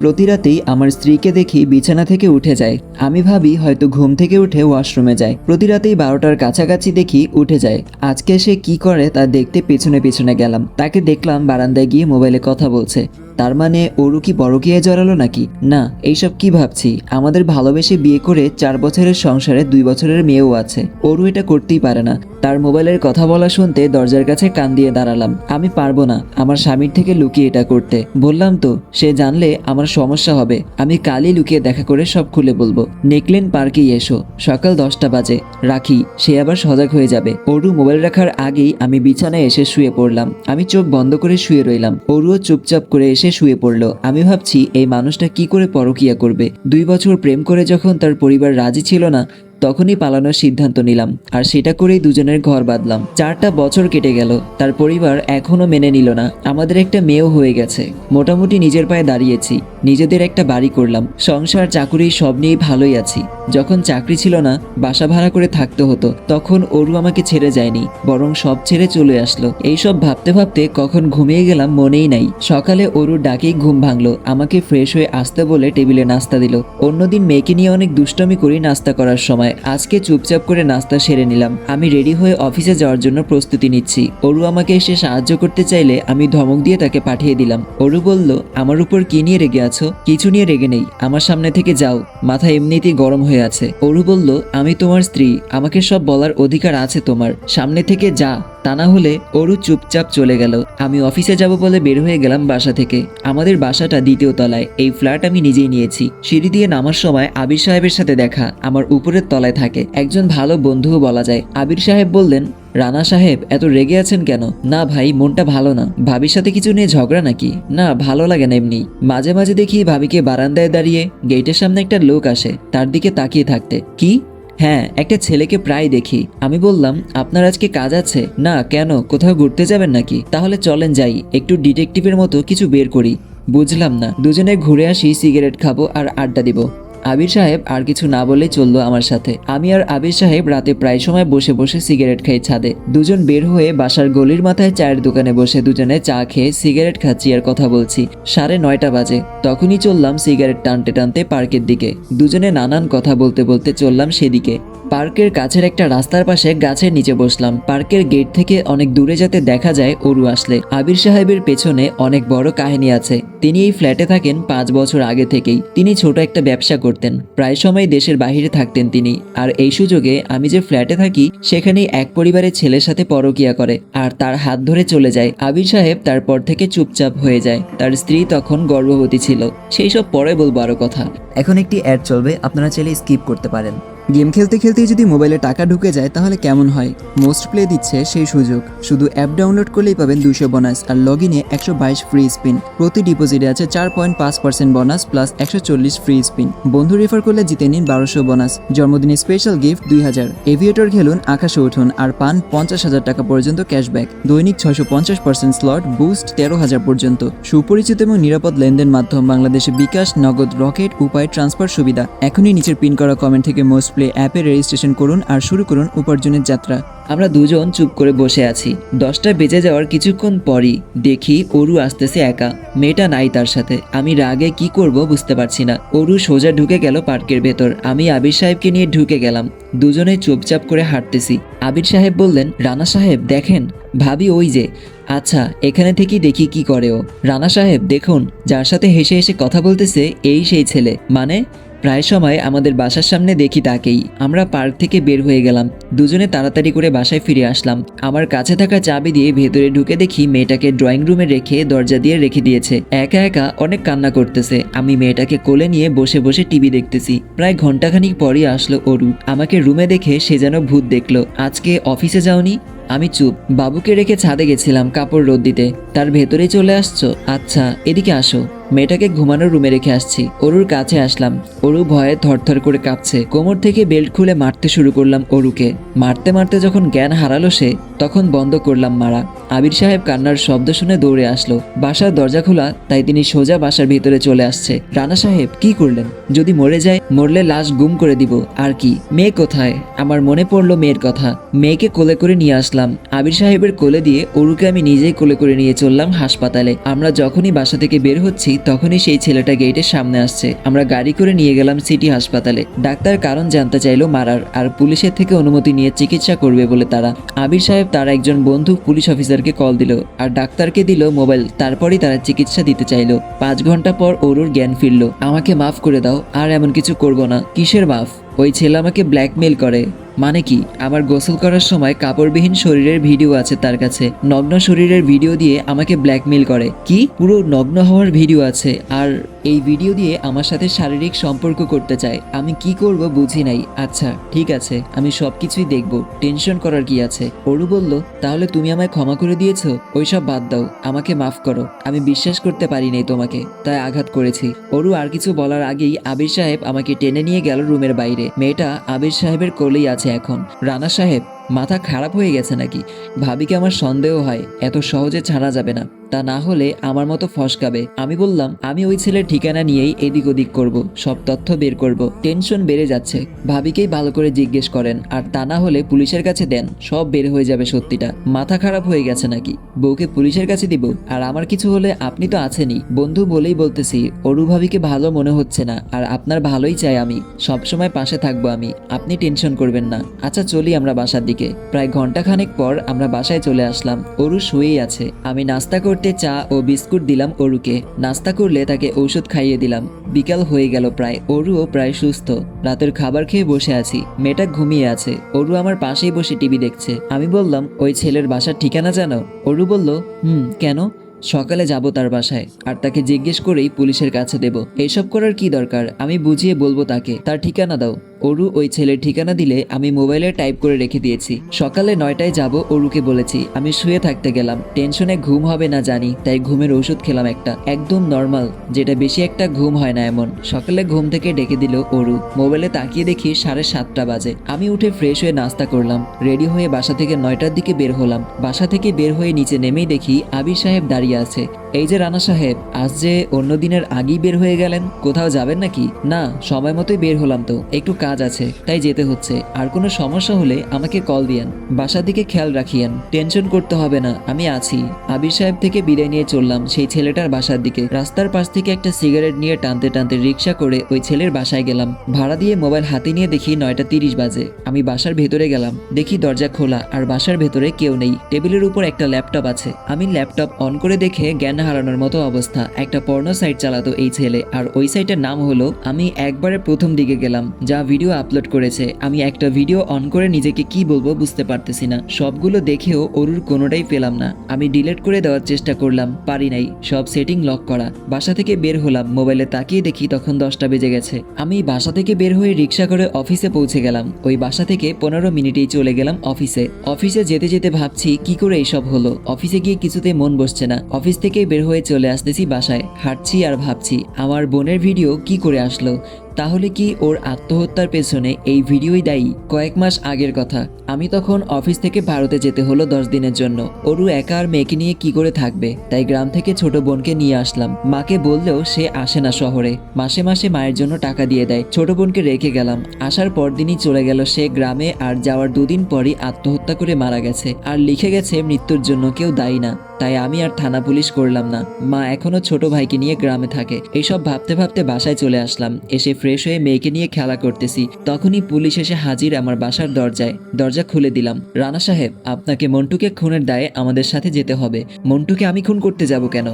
প্রতি রাতেই আমার স্ত্রীকে দেখি বিছানা থেকে উঠে যায়। আমি ভাবি হয়তো ঘুম থেকে উঠে ওয়াশরুমে যায়। প্রতি রাতেই বারোটার কাছাকাছি দেখি উঠে যায়। আজকে সে কি করে তা দেখতে পেছনে পেছনে গেলাম। তাকে দেখলাম বারান্দায় গিয়ে মোবাইলে কথা বলছে। তার মানে ওরু কি গিয়ে জড়ালো নাকি? না, এইসব কি ভাবছি? আমাদের ভালোবেসে বিয়ে করে চার বছরের সংসারে দুই বছরের মেয়েও আছে। ওরু এটা করতেই পারে না। তার মোবাইলের কথা বলা শুনতে দরজার কাছে কান দিয়ে দাঁড়ালাম। আমি পারব না আমার স্বামীর থেকে লুকিয়ে এটা করতে। বললাম তো, সে জানলে আমার সমস্যা হবে। আমি কালই লুকিয়ে দেখা করে সব খুলে বলব। নেকলেন পার্কেই এসো। সকাল দশটা বাজে। রাখি, সে আবার সজাগ হয়ে যাবে। ওরু মোবাইল রাখার আগেই আমি বিছানায় এসে শুয়ে পড়লাম। আমি চোখ বন্ধ করে শুয়ে রইলাম। ওরুও চুপচাপ করে এসে শুয়ে পড়ল। আমি ভাবছি, এই মানুষটা কি করে পরকিয়া করবে? দুই বছর প্রেম করে যখন তার পরিবার রাজি ছিল না তখনই পালানোর সিদ্ধান্ত নিলাম, আর সেটা করেই দুজনের ঘর বাঁধলাম। চারটা বছর কেটে গেল, তার পরিবার এখনও মেনে নিল না। আমাদের একটা মেয়েও হয়ে গেছে। মোটামুটি নিজের পায়ে দাঁড়িয়েছি, নিজেদের একটা বাড়ি করলাম। সংসার, চাকুরি সব নিয়েই ভালোই আছি। যখন চাকরি ছিল না, বাসা ভাড়া করে থাকতে হতো, তখন অরু আমাকে ছেড়ে যায়নি, বরং সব ছেড়ে চলে আসলো। এইসব ভাবতে ভাবতে কখন ঘুমিয়ে গেলাম মনেই নাই। সকালে অরুর ডাকেই ঘুম ভাঙলো, আমাকে ফ্রেশ হয়ে আসতে বলে টেবিলে নাস্তা দিল। অন্যদিন মেয়েকে নিয়ে অনেক দুষ্টমি করি নাস্তা করার সময়। আজকে চুপচাপ করে নাস্তা সেরে নিলাম। আমি রেডি হয়ে অফিসে যাওয়ার জন্য প্রস্তুতি নিচ্ছি। অরু আমাকে এসে সাহায্য করতে চাইলে আমি ধমক দিয়ে তাকে পাঠিয়ে দিলাম। অরু বলল, আমার উপর কি নিয়ে রেগে আছো? কিছু নিয়ে রেগে নেই। আমার সামনে থেকে যাও। মাথা এমনিতেই গরম হয়ে আছে। অরু বলল, আমি তোমার স্ত্রী। আমাকে সব বলার অধিকার আছে তোমার। সামনে থেকে যা। তা না হলে অরু চুপচাপ চলে গেল। আমি অফিসে যাব বলে বের হয়ে গেলাম বাসা থেকে। আমাদের বাসাটা দ্বিতীয় তলায়। এই ফ্ল্যাট আমি নিজেই নিয়েছি। সিঁড়ি দিয়ে নামার সময় আবির সাহেবের সাথে দেখা। আমার উপরের তলায় থাকে। একজন ভালো বন্ধুও বলা যায়। আবির সাহেব বললেন, রানা সাহেব, এত রেগে আছেন কেন? না ভাই, মনটা ভালো না। ভাবির সাথে কিছু নিয়ে ঝগড়া নাকি? না, ভালো লাগে না এমনি। মাঝে মাঝে দেখি ভাবিকে বারান্দায় দাঁড়িয়ে গেটের সামনে একটা লোক আসে। তার দিকে তাকিয়ে থাকতে। কি? হ্যাঁ একটা ছেলেকে প্রায় দেখি। আমি বললাম, আপনার আজকে কাজ আছে? না, কেন? কোথাও ঘুরতে যাবেন নাকি? তাহলে চলেন যাই, একটু ডিটেকটিভের মতো কিছু বের করি। বুঝলাম না, দুজনে ঘুরে আসি, সিগারেট খাব আর আড্ডা দিব। আবির সাহেব আর কিছু না বলে চলল আমার সাথে। আমি আর আবির সাহেব রাতে প্রায় সময় বসে বসে সিগারেট খাই ছাদে। দুজন বের হয়ে বাসার গলির মাথায় চায়ের দোকানে বসে দুজনে চা খেয়ে সিগারেট খাচ্ছি আর কথা বলছি। সাড়ে নয়টা বাজে। তখনই চললাম সিগারেট টানতে টানতে পার্কের দিকে। দুজনে নানান কথা বলতে বলতে চললাম সেদিকে। পার্কের কাছের একটা রাস্তার পাশে গাছের নিচে বসলাম। পার্কের গেট থেকে অনেক দূরে যাতে দেখা যায়, অরু আসলে। আবির সাহেবের পেছনে অনেক বড় কাহিনী আছে। তিনি এই ফ্ল্যাটে থাকেন পাঁচ বছর আগে থেকেই। তিনি ছোট একটা ব্যবসা করতেন। প্রায় সময় দেশের বাইরে থাকতেন তিনি। আর এই সুযোগে আমি যে ফ্ল্যাটে থাকি, সেখানেই এক পরিবারের ছেলের সাথে পরকিয়া করে। আর তার হাত ধরে চলে যায়। আবির সাহেব তারপর থেকে চুপচাপ হয়ে যায়। তার স্ত্রী তখন গর্ভবতী ছিল। সেই সব পরে বলব আরও কথা। এখন একটি অ্যাড চলবে। আপনারা চাইলে স্কিপ করতে পারেন। গেম খেলতে খেলতেই যদি মোবাইলে টাকা ঢুকে যায়, তাহলে কেমন হয়? মোস্ট প্লে দিচ্ছে সেই সুযোগ। শুধু অ্যাপ ডাউনলোড করলেই পাবেন দুশো বোনাস আর লগ ইনে একশো বাইশ ফ্রি স্পিন প্রতি ডিপোজিটে আছে চার পয়েন্ট পাঁচ পার্সেন্ট বোনাস প্লাস একশো চল্লিশ ফ্রি স্পিন বন্ধু রেফার করলে জিতে নিন বারোশো বোনাস জন্মদিনে স্পেশাল গিফট দুই হাজার। এভিয়েটর খেলুন, আকাশে উঠুন আর পান পঞ্চাশ হাজার টাকা পর্যন্ত ক্যাশব্যাক দৈনিক ছয়শো পঞ্চাশ পার্সেন্ট স্লট বুস্ট তেরো হাজার পর্যন্ত। সুপরিচিত এবং নিরাপদ লেনদেন মাধ্যম বাংলাদেশে বিকাশ, নগদ, রকেট, উপায় ট্রান্সফার সুবিধা। এখনই নিচের পিন করা কমেন্ট থেকে মোস্ট প্লে অ্যাপে রেজিস্ট্রেশন করুন আর শুরু করুন উপার্জনের যাত্রা। আমরা দুজন চুপ করে বসে আছি। দশটা বেজে যাওয়ার কিছুক্ষণ পরই দেখি অরু আসতেছে একা। মেয়েটা নাই তার সাথে। আমি রাগে কি করব বুঝতে পারছি না। অরু সোজা ঢুকে গেল পার্কের ভেতর। আমি আবির সাহেবকে নিয়ে ঢুকে গেলাম। দুজনে চুপচাপ করে হাঁটতেছি। আবির সাহেব বললেন, রানা সাহেব, দেখেন। ভাবি, ওই যে। আচ্ছা এখানে থেকেই দেখি কি করে ও। রানা সাহেব, দেখুন। যার সাথে হেসে হেসে কথা বলতেছে, এই সেই ছেলে। মানে? প্রায় সময় আমাদের বাসার সামনে দেখি তাকেই। আমরা পার্ক থেকে বের হয়ে গেলাম। দুজনে তাড়াতাড়ি করে বাসায় ফিরে আসলাম। আমার কাছে থাকা চাবি দিয়ে ভেতরে ঢুকে দেখি মেয়েটাকে ড্রয়িং রুমে রেখে দরজা দিয়ে রেখে দিয়েছে। একা একা অনেক কান্না করতেছে। আমি মেয়েটাকে কোলে নিয়ে বসে বসে টিভি দেখতেছি। প্রায় ঘন্টাখানিক পরই আসলো অরু। আমাকে রুমে দেখে সে যেন ভূত দেখল। আজকে অফিসে যাওনি? আমি চুপ। বাবুকে রেখে ছাদে গেছিলাম কাপড় রোদ দিতে। তার ভেতরে চলে আসছো? আচ্ছা এদিকে আসো। মেয়েটাকে ঘুমানোর রুমে রেখে আসছি। অরুর কাছে আসলাম। অরু ভয়ে থরথর করে কাঁপছে। কোমর থেকে বেল্ট খুলে মারতে শুরু করলাম অরুকে। মারতে মারতে যখন জ্ঞান হারালো সে, তখন বন্ধ করলাম মারা। আবির সাহেব কান্নার শব্দ শুনে দৌড়ে আসলো। বাসার দরজা খোলা, তাই তিনি সোজা বাসার ভিতরে চলে আসছে। রানা সাহেব, কি করলেন? যদি মরে যায়, মরলে লাশ গুম করে দিব। আর কি? মেয়ে কোথায়? আমার মনে পড়ল মেয়ের কথা। মেয়েকে কোলে করে নিয়ে আসলাম। আবির সাহেবের কোলে দিয়ে অরুকে আমি নিজেই কোলে করে নিয়ে চললাম হাসপাতালে। আমরা যখনই বাসা থেকে বের হচ্ছি তখনই সেই ছেলেটা গেটের সামনে আসছে। আমরা গাড়ি করে নিয়ে গেলাম সিটি হাসপাতালে। ডাক্তার কারণ জানতে চাইলো মারার, আর পুলিশের থেকে অনুমতি নিয়ে চিকিৎসা করবে বলে তারা। আবির সাহেব তার একজন বন্ধু পুলিশ অফিসারকে কল দিল, আর ডাক্তারকে দিল মোবাইল। তারপরই তারা চিকিৎসা দিতে চাইলো। পাঁচ ঘণ্টা পর অরুর জ্ঞান ফিরল। আমাকে মাফ করে দাও, আর এমন কিছু করব না। কিসের মাফ? ওই ছেলে আমাকে ব্ল্যাকমেল করে। মানে কি? আমার গোসল করার সময় কাপড়বিহীন শরীরের ভিডিও আছে তার কাছে। নগ্ন শরীরের ভিডিও দিয়ে আমাকে ব্ল্যাকমেল করে। কি? পুরো নগ্ন হওয়ার ভিডিও আছে। আর এই ভিডিও দিয়ে আমার সাথে শারীরিক সম্পর্ক করতে চায়। আমি কি করব বুঝি নাই। আচ্ছা ঠিক আছে, আমি সব কিছুই দেখব। টেনশন করার কি আছে? অরু বলল, তাহলে তুমি আমায় ক্ষমা করে দিয়েছ? ওইসব বাদ দাও। আমাকে মাফ করো। আমি বিশ্বাস করতে পারি নাই তোমাকে। তাই আঘাত করেছি। অরু আর কিছু বলার আগেই আবির সাহেব আমাকে টেনে নিয়ে গেল রুমের বাইরে। মেয়েটা আবির সাহেবের কোলেই আছে এখন। রানা সাহেব মাথা খারাপ হয়ে গেছে নাকি? ভাবিকে আমার সন্দেহ হয়, এত সহজে ছাড়া যাবে না। তা না হলে আমার মতো ফসকাবে। আমি বললাম, আমি ওই ছেলের ঠিকানা নিয়েই এদিক ওদিক করব, সব তথ্য বের করব। টেনশন বেড়ে যাচ্ছে। ভাবিকেই ভালো করে জিজ্ঞেস করেন, আর তা না হলে পুলিশের কাছে দেন, সব বের হয়ে যাবে সত্যিটা। মাথা খারাপ হয়ে গেছে নাকি? বউকে পুলিশের কাছে দিব? আর আমার কিছু হলে আপনি তো আছেনই। বন্ধু বলেই বলতেছি অরু ভাবিকে ভালো মনে হচ্ছে না, আর আপনার ভালোই চাই আমি। সব সময় পাশে থাকব আমি। আপনি টেনশন করবেন না। আচ্ছা চলি আমরা বাসার দিকে। প্রায় ঘণ্টা খানেক পর আমরা বাসায় চলে আসলাম। অরু শুয়েই আছে। আমি নাস্তা করতে চা ও বিস্কুট দিলাম অরুকে। নাস্তা করলে তাকে ঔষধ খাইয়ে দিলাম। বিকাল হয়ে গেল প্রায়। অরুও প্রায় সুস্থ। রাতের খাবার খেয়ে বসে আছি। মেয়েটা ঘুমিয়ে আছে। অরু আমার পাশেই বসে টিভি দেখছে। আমি বললাম, ওই ছেলের বাসার ঠিকানা জানো? অরু বলল, হুম, কেন? সকালে যাব তার বাসায়। আর তাকে জিজ্ঞেস করেই পুলিশের কাছে দেব। এইসব করার কি দরকার? আমি বুঝিয়ে বলব তাকে। তার ঠিকানা দাও। অরু ওই ছেলের ঠিকানা দিলে আমি মোবাইলে টাইপ করে রেখে দিয়েছি। সকালে নয়টায় যাব, অরুকে বলেছি। আমি শুয়ে থাকতে গেলাম। টেনশনে ঘুম হবে না জানি, তাই ঘুমের ওষুধ খেলাম একটা। একদম নর্মাল, যেটা বেশি একটা ঘুম হয় না এমন। সকালে ঘুম থেকে ডেকে দিল অরু। মোবাইলে তাকিয়ে দেখি সাড়ে সাতটা বাজে। আমি উঠে ফ্রেশ হয়ে নাস্তা করলাম। রেডি হয়ে বাসা থেকে নয়টার দিকে বের হলাম। বাসা থেকে বের হয়ে নিচে নেমেই দেখি আবির সাহেব দাঁড়িয়ে আছে। এই যে রানা সাহেব, আজ যে অন্য দিনের আগেই বের হয়ে গেলেন, কোথাও যাবেন নাকি? না, সময় মতোই বের হলাম তো। একটু কাজ আছে, তাই যেতে হচ্ছে। আর কোনো সমস্যা হলে আমাকে কল দিয়েন। বাসার দিকে খেয়াল রাখিয়েন। টেনশন করতে হবে না, আমি আছি। আবির সাহেব থেকে বিদায় নিয়ে চললাম সেই ছেলেটার বাসার দিকে। রাস্তার পাশ থেকে একটা সিগারেট নিয়ে টানতে টানতে রিক্সা করে ওই ছেলের বাসায় গেলাম। ভাড়া দিয়ে মোবাইল হাতে নিয়ে দেখি নয়টা তিরিশ বাজে। আমি বাসার ভেতরে গেলাম। দেখি দরজা খোলা, আর বাসার ভেতরে কেউ নেই। টেবিলের উপর একটা ল্যাপটপ আছে। আমি ল্যাপটপ অন করে দেখে জ্ঞান হারানোর মতো অবস্থা। একটা পর্ণ সাইট চালাতো এই ছেলে। আর ওই সাইটের নাম হলো, আমি একবারে প্রথম দিকে গেলাম, যা ভিডিও আপলোড করেছে। আমি একটা ভিডিও অন করে নিজেকে কি বলব বুঝতে পারতেছি না। সবগুলো দেখেও অরুর কোনোটাই পেলাম না। আমি ডিলিট করে দেওয়ার চেষ্টা করলাম, পারি নাই। সব সেটিং লক করা। বাসা থেকে বের হলাম মোবাইলে তাকিয়ে দেখি তখন দশটা বেজে গেছে। আমি বাসা থেকে বের হয়ে রিক্সা করে অফিসে পৌঁছে গেলাম। ওই বাসা থেকে পনেরো মিনিটেই চলে গেলাম অফিসে অফিসে যেতে যেতে ভাবছি, কি করে এইসব হলো? অফিসে গিয়ে কিছুতে মন বসছে না। অফিস থেকে বের হয়ে চলে আসতেছি বাসায়। হাঁটছি আর ভাবছি, আমার বোনের ভিডিও কি করে আসলো? তাহলে কি ওর আত্মহত্যার পেছনে এই ভিডিওই দায়ী? কয়েক মাস আগের কথা। আমি তখন অফিস থেকে ভারতে যেতে হলো দশ দিনের জন্য। অরু একা আর মেয়েকে নিয়ে কি করে থাকবে? তাই গ্রাম থেকে ছোট বোনকে নিয়ে আসলাম। মাকে বললেও সে আসে না শহরে। মাসে মাসে মায়ের জন্য টাকা দিয়ে দেয়। ছোট বোনকে রেখে গেলাম। আসার পরদিনই চলে গেল সে গ্রামে আর যাওয়ার দুদিন পরই আত্মহত্যা করে মারা গেছে। আর লিখে গেছে, মৃত্যুর জন্য কেউ দায়ী না। তাই আমি আর থানা পুলিশ করলাম না। মা এখনও ছোট ভাইকে নিয়ে গ্রামে থাকে। এইসব ভাবতে ভাবতে বাসায় চলে আসলাম। এসে ফ্রেশ হয়ে মেয়েকে নিয়ে খেলা করতেছি। তখনই পুলিশ এসে হাজির আমার বাসার দরজায়। দরজা খুলে দিলাম। রানা সাহেব, আপনাকে মন্টুকে খুনের দায়ে আমাদের সাথে যেতে হবে। মন্টুকে আমি খুন করতে যাব কেন?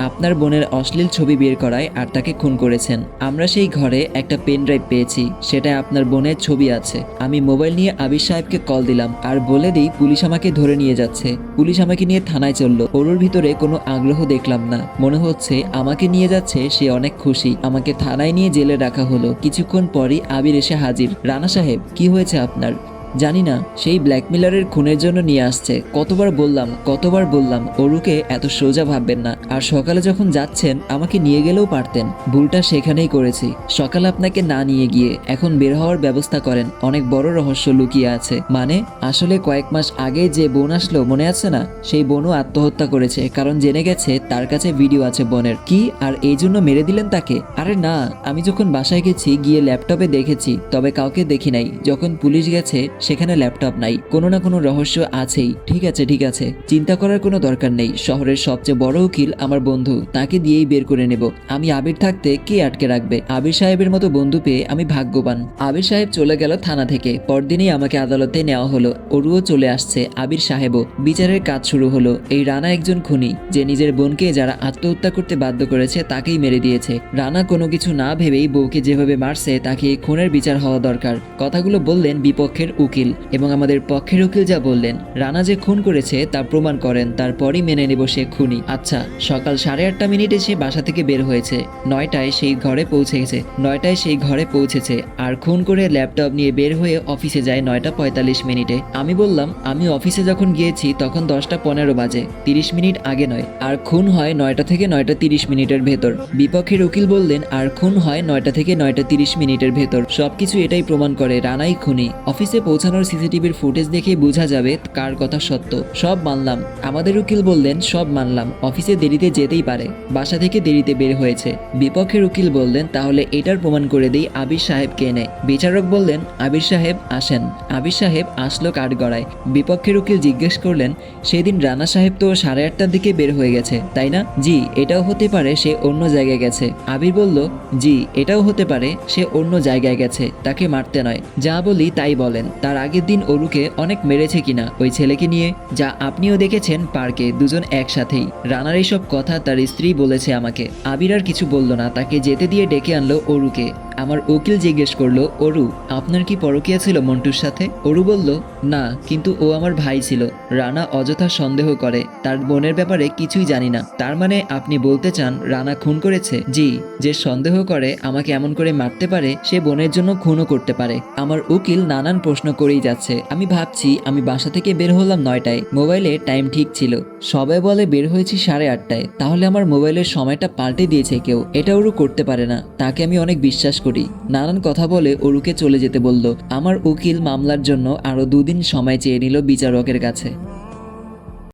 আপনার বোনের অশ্লীল ছবি বের করায় আর তাকে খুন করেছেন। আমরা সেই ঘরে একটা পেন ড্রাইভ পেয়েছি, সেটায় আপনার বোনের ছবি আছে। আমি মোবাইল নিয়ে আবির সাহেবকে কল দিলাম আর বলে দিই, পুলিশ আমাকে ধরে নিয়ে যাচ্ছে। পুলিশ আমাকে নিয়ে থানায় চলল। ওর ভিতরে কোনো আগ্রহ দেখলাম না। মনে হচ্ছে আমাকে নিয়ে যাচ্ছে, সে অনেক খুশি। আমাকে থানায় নিয়ে জেলে রাখা হলো। কিছুক্ষণ পরই আবির এসে হাজির। রানা সাহেব, কি হয়েছে আপনার? জানি না, সেই ব্ল্যাকমেলারের খুনের জন্য নিয়ে আসছে। কতবার বললাম কতবার বললাম, অরুকে এত সোজা ভাববেন না। আর সকালে যখন যাচ্ছেন, আমাকে নিয়ে গেলেও পারতেন। ভুলটা সেখানেই করেছি। সকালে আপনাকে না নিয়ে গিয়ে এখন বের হওয়ার ব্যবস্থা করেন। অনেক বড় রহস্য লুকিয়ে আছে। মানে আসলে কয়েক মাস আগে যে বোন আসলো, মনে আছে না? সেই বোনও আত্মহত্যা করেছে। কারণ জেনে গেছে, তার কাছে ভিডিও আছে বোনের। কি? আর এই জন্য মেরে দিলেন তাকে? আরে না, আমি যখন বাসায় গেছি, গিয়ে ল্যাপটপে দেখেছি, তবে কাউকে দেখি নাই। যখন পুলিশ গেছে সেখানে ল্যাপটপ নাই, কোনো না কোনো রহস্য আছেই। ঠিক আছে ঠিক আছে, চিন্তা করার কোনো দরকার নেই। শহরের সবচেয়ে বড় উকিল আমার বন্ধু, তাকে দিয়েই বের করে নেব। আমি আবির থাকতে কে আটকে রাখবে? আবির সাহেবের মতো বন্ধু পেয়ে আমি ভাগ্যবান। আবির সাহেব চলে গেল থানা থেকে। পরদিনই আমাকে আদালতে নেওয়া হলো। অরুও চলে আসছে, আবির সাহেবও। বিচারের কাজ শুরু হলো। এই রানা একজন খুনি, যে নিজের বোনকে যারা আত্মহত্যা করতে বাধ্য করেছে তাকেই মেরে দিয়েছে। রানা কোনো কিছু না ভেবেই বউকে যেভাবে মারছে, তাকে খুনের বিচার হওয়া দরকার। কথাগুলো বললেন বিপক্ষের উকিল। এবং আমাদের পক্ষের উকিল যা বললেন। রানা যে খুন করেছে তা প্রমাণ করেন, তারপরই মেনে নেব সে খুনি। আচ্ছা সকাল সাড়ে আটটা মিনিটে সে বাসা থেকে বের হয়েছে। নয়টায় সেই ঘরে পৌঁছেছে। নয়টায় সেই ঘরে পৌঁছেছে। আর খুন করে ল্যাপটপ নিয়ে বের হয়ে অফিসে যায় নয়টা পঁয়তাল্লিশ মিনিটে। আমি বললাম, আমি অফিসে যখন গিয়েছি তখন দশটা পনেরো বাজে, তিরিশ মিনিট আগে নয়। আর খুন হয় নয়টা থেকে নয়টা তিরিশ মিনিটের ভেতর। বিপক্ষের উকিল বললেন, আর খুন হয় নয়টা থেকে নয়টা তিরিশ মিনিটের ভেতর। সবকিছু এটাই প্রমাণ করে রানাই খুনি। অফিসে পৌঁছানোর সিসিটিভির ফুটেজ দেখে বোঝা যাবে কার কথা সত্য। সব মানলাম। আমাদের উকিল বললেন, সব মানলাম। অফিসে দেরিতে যেতেই পারে। বাসা থেকে দেরিতে বের হয়েছে। বিপক্ষের উকিল বললেন, তাহলে এটার প্রমাণ করে দেই আবির সাহেবকে এনে। বিচারক বললেন, আবির সাহেব আসেন। আবির সাহেব আসলো কাঠ গড়ায়। বিপক্ষের উকিল জিজ্ঞেস করলেন, সেদিন রানা সাহেব তো সাড়ে আটটার দিকে বের হয়ে গেছে, তাই না? জি, এটাও হতে পারে সে অন্য জায়গায় গেছে। আবির বলল, জি, এটাও হতে পারে সে অন্য জায়গায় গেছে, তাকে মারতে নয়। যা বলি তাই বলেন। তার আগের দিন অরুকে অনেক মেরেছে কিনা ওই ছেলেকে নিয়ে, যা আপনিও দেখেছেন পার্কে দুজন একসাথেই। রানার এইসব কথা তার স্ত্রী বলেছে আমাকে। আবির আর কিছু বলল না, তাকে যেতে দিয়ে ডেকে আনলো অরুকে। আমার উকিল জিজ্ঞেস করল, অরু, আপনার কি পরকিয়া ছিল মন্টুর সাথে? অরু বলল, না, কিন্তু ও আমার ভাই ছিল। রানা অযথা সন্দেহ করে। তার বোনের ব্যাপারে কিছুই জানি না। তার মানে আপনি বলতে চান রানা খুন করেছে? জি, যে সন্দেহ করে আমাকে এমন করে মারতে পারে, সে বোনের জন্য খুনও করতে পারে। আমার উকিল নানান প্রশ্ন করেই যাচ্ছে। আমি ভাবছি, আমি বাসা থেকে বের হলাম নয়টায়। মোবাইলে টাইম ঠিক ছিল। সবাই বলে বের হয়েছি সাড়ে আটটায়। তাহলে আমার মোবাইলের সময়টা পাল্টে দিয়েছে কেউ। এটা ওরু করতে পারে না। তাকে আমি অনেক বিশ্বাস করি। নানান কথা বলে অরুকে চলে যেতে বলল, আমার উকিল মামলার জন্য আরও দুদিন সময় চেয়ে নিল বিচারকের কাছে।